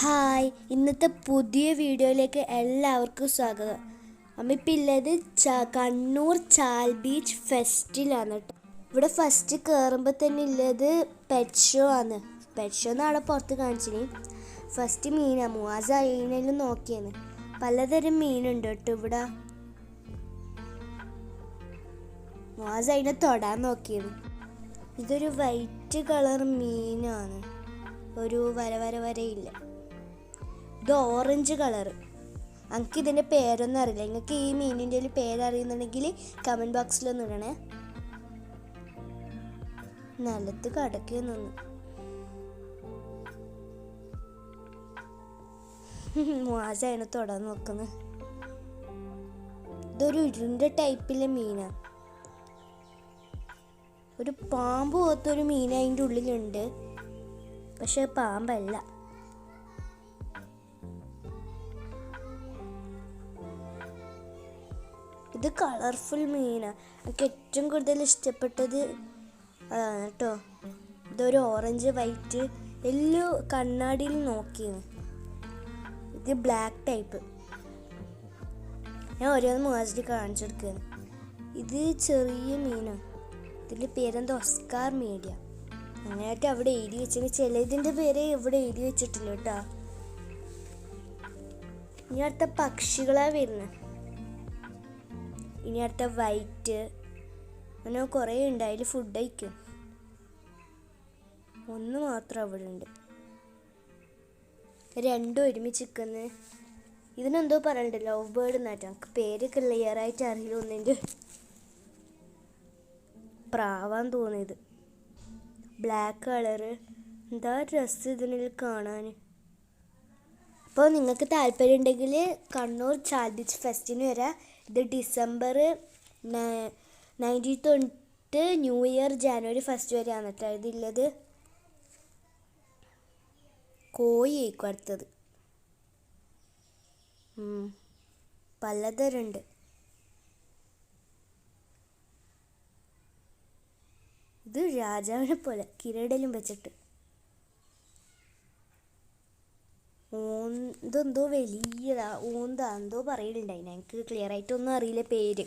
Hi ഇന്നത്തെ പുതിയ വീഡിയോയിലേക്ക് എല്ലാവർക്കും സ്വാഗതം. അമ്മ ഇപ്പം ഉള്ളത് ച- കണ്ണൂർ ചാൽ ബീച്ച് ഫെസ്റ്റിലാണ് കേട്ടോ ഇവിടെ ഫസ്റ്റ് കയറുമ്പോൾ തന്നെ ഉള്ളത് പെറ്റ് ഷോ ആണ്. പെറ്റ് ഷോ എന്നാണ് പുറത്ത് കാണിച്ചിന് ഫസ്റ്റ് മീനാണ് മൂവാസ അയിനെല്ലാം നോക്കിയാണ്. പലതരം മീനുണ്ട് കേട്ടോ ഇവിടെ. മൂവാസ അതിനെ തൊടാൻ നോക്കിയത് ഇതൊരു വൈറ്റ് കളർ മീനാണ്. ഒരു വര വര വരയില്ല. ഇത് ഓറഞ്ച് കളർ എനിക്ക് ഇതിന്റെ പേരൊന്നും അറിയില്ല. നിങ്ങൾക്ക് ഈ മീനിന്റെ ഒരു പേരറിയുന്നുണ്ടെങ്കിൽ കമന്റ് ബോക്സിലൊന്ന് ഇടണേ. നിലത്ത് കിടക്കുന്നു മാസമാണ് തൊടാൻ നോക്കുന്നത് ഇതൊരു ഇരുണ്ട ടൈപ്പിലെ മീനാണ് ഒരു പാമ്പ് പോലത്തെ ഒരു മീൻ അതിന്റെ ഉള്ളിലുണ്ട്. പക്ഷെ പാമ്പല്ല. ഇത് കളർഫുൾ മീനാണ് എനിക്ക് ഏറ്റവും കൂടുതൽ ഇഷ്ടപ്പെട്ടത് അതാണ് കേട്ടോ ഇതൊരു ഓറഞ്ച് വൈറ്റ് എല്ലോ കണ്ണാടിയിൽ നോക്കിയാണ്. ഇത് ബ്ലാക്ക് ടൈപ്പ് ഞാൻ ഓരോന്ന് കാണിച്ചു കൊടുക്കുകയാണ് ഇത് ചെറിയ മീനാണ് ഇതിന്റെ പേരെന്താ ഒസ്കാർ മീഡിയ അങ്ങനെയായിട്ട് അവിടെ എഴുതി വെച്ചെങ്കിൽ ചിലതിന്റെ പേര് ഇവിടെ എഴുതി വെച്ചിട്ടില്ല കേട്ടോ. ഇനി അടുത്ത പക്ഷികളാണ് വരുന്നത്. ഇനി അടുത്ത വൈറ്റ്. അങ്ങനെ കുറേ ഉണ്ട്. അതിൽ ഫുഡ് കഴിക്കും. ഒന്ന് മാത്രം അവിടെ ഉണ്ട്. രണ്ടും ഒരുമിച്ച് നിൽക്കുന്നത് ഇതിനെന്തോ പറയണ്ട? ലവ് ബേർഡ് എന്നാട്ടോ നമുക്ക് പേര് ക്ലിയർ ആയിട്ട് അറിയില്ല ഒന്നിന്റെ. പ്രാവാൻ തോന്നിയത്. ബ്ലാക്ക് കളറ് എന്താ ഡ്രസ്സ് ഇതിനിൽ കാണാൻ അപ്പോൾ നിങ്ങൾക്ക് താല്പര്യം ഉണ്ടെങ്കിൽ കണ്ണൂർ ചാൽ ബീച്ച് ഫെസ്റ്റിന് വരാം. ഇത് ഡിസംബർ നയന്റീൻ തൊട്ട് ന്യൂ ഇയർ ജാനുവരി ഫസ്റ്റ് വരെയാണ് കേട്ടോ ഇതില്ലത്. കോഴി അടുത്തത്. പലതരുണ്ട്. ഇത് രാജാവിനെ പോലെ കിരീടലും വെച്ചിട്ട്. ഓന്തെന്തോ വലിയതാ ഓന്താ എന്തോ പറയുന്നുണ്ടായി എനിക്ക് ക്ലിയർ ആയിട്ടൊന്നും അറിയില്ല പേര്.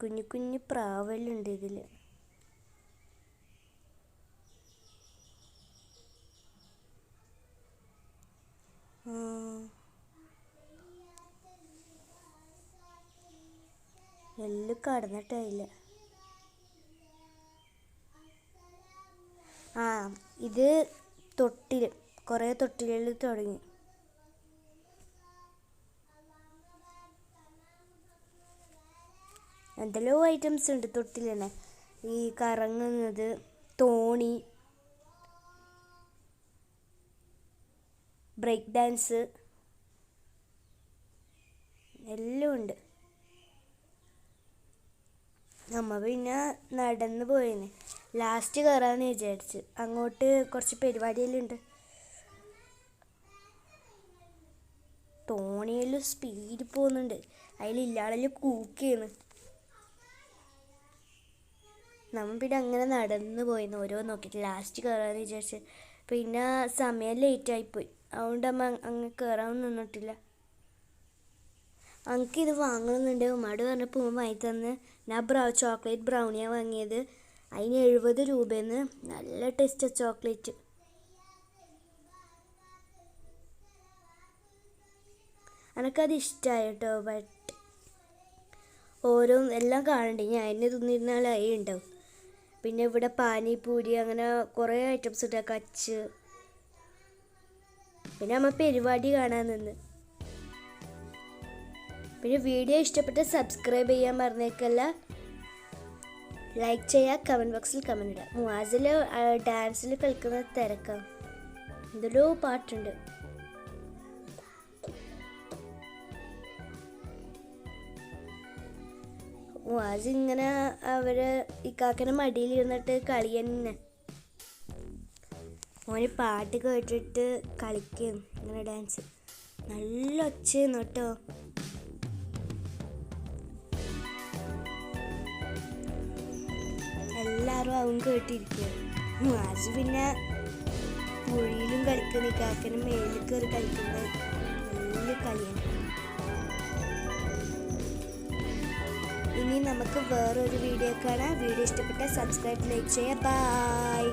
കുഞ്ഞു കുഞ്ഞു പ്രാവലുണ്ട് ഇതിൽ എല്ലാം കടന്നിട്ടില്ല ആ ഇത് തൊട്ടിൽ കുറേ തൊട്ടിലുകളിൽ തുടങ്ങി. എന്തെല്ലോ ഐറ്റംസ് ഉണ്ട് തൊട്ടിൽ തന്നെ ഈ കറങ്ങുന്നത് തോണി ബ്രേക്ക് ഡാൻസ് എല്ലാം ഉണ്ട്. നമ്മ പിന്നെ നടന്നു പോയിന്. ലാസ്റ്റ് കയറാന്ന് വിചാരിച്ച്. അങ്ങോട്ട് കുറച്ച് പരിപാടിയെല്ലാം തോണിയെല്ലാം സ്പീഡ് പോകുന്നുണ്ട്. അതിലില്ലാളെല്ലാം കൂക്കിയാണ് നമ്മ പിന്നെ അങ്ങനെ നടന്നു പോയിന്ന് ഓരോ നോക്കിയിട്ട് ലാസ്റ്റ് കയറാന്ന് വിചാരിച്ച്. പിന്നെ സമയം ലേറ്റ് ആയിപ്പോയി അതുകൊണ്ട് അമ്മ അങ്ങ് കയറാൻ നിന്നിട്ടില്ല. അങ്ങക്കിത് ഇത് വാങ്ങണമെന്നുണ്ട് ഉമ്മാട് പറഞ്ഞപ്പോൾ ഉമ്മ വാങ്ങി തന്ന് ഞാൻ ബ്രൗ ചോക്ലേറ്റ് ബ്രൗണിയാണ് വാങ്ങിയത്. അതിന് എഴുപത് രൂപയെന്ന് നല്ല ടേസ്റ്റ് ചോക്ലേറ്റ് എനക്കത് ഇഷ്ടമായി കേട്ടോ ബട്ട് ഓരോ എല്ലാം കാണണ്ടേ? ഞാൻ എന്നെ തിന്നിരുന്നാലായി ഉണ്ടാവും. പിന്നെ ഇവിടെ പാനിപൂരി അങ്ങനെ കുറേ ഐറ്റംസ് ഉണ്ട് കച്ച്. പിന്നെ നമ്മൾ പരിപാടി കാണാൻ നിന്ന്. പിന്നെ വീഡിയോ ഇഷ്ടപ്പെട്ട സബ്സ്ക്രൈബ് ചെയ്യാൻ മറന്നേക്കല്ല. ലൈക്ക് ചെയ്യുക കമന്റ് ബോക്സിൽ കമന്റ് ഇടുക മുവാസിൽ ഡാൻസിൽ കളിക്കുന്ന തിരക്കാം. എന്തെല്ലോ പാട്ടുണ്ട്. മുവാസ് ഇങ്ങനെ അവർ ഇക്കാക്കനെ മടിയിൽ ഇരുന്നിട്ട് കളി തന്നെ ഓന് പാട്ട് കേട്ടിട്ട് കളിക്കും ഇങ്ങനെ ഡാൻസ് നല്ല ഒച്ചയെന്ന് കേട്ടോ. എല്ലാവരും അവൻ കേട്ടിരിക്കുക. മാഷ് പിന്നെ പുഴയിലും കളിക്കുന്ന കാക്കനും മേലിൽ കയറി കളിക്കുന്ന നല്ല കളിയാണ്. ഇനി നമുക്ക് വേറൊരു വീഡിയോ കാണാം. വീഡിയോ ഇഷ്ടപ്പെട്ടാൽ സബ്സ്ക്രൈബ് ലൈക്ക് ചെയ്യുക. ബൈ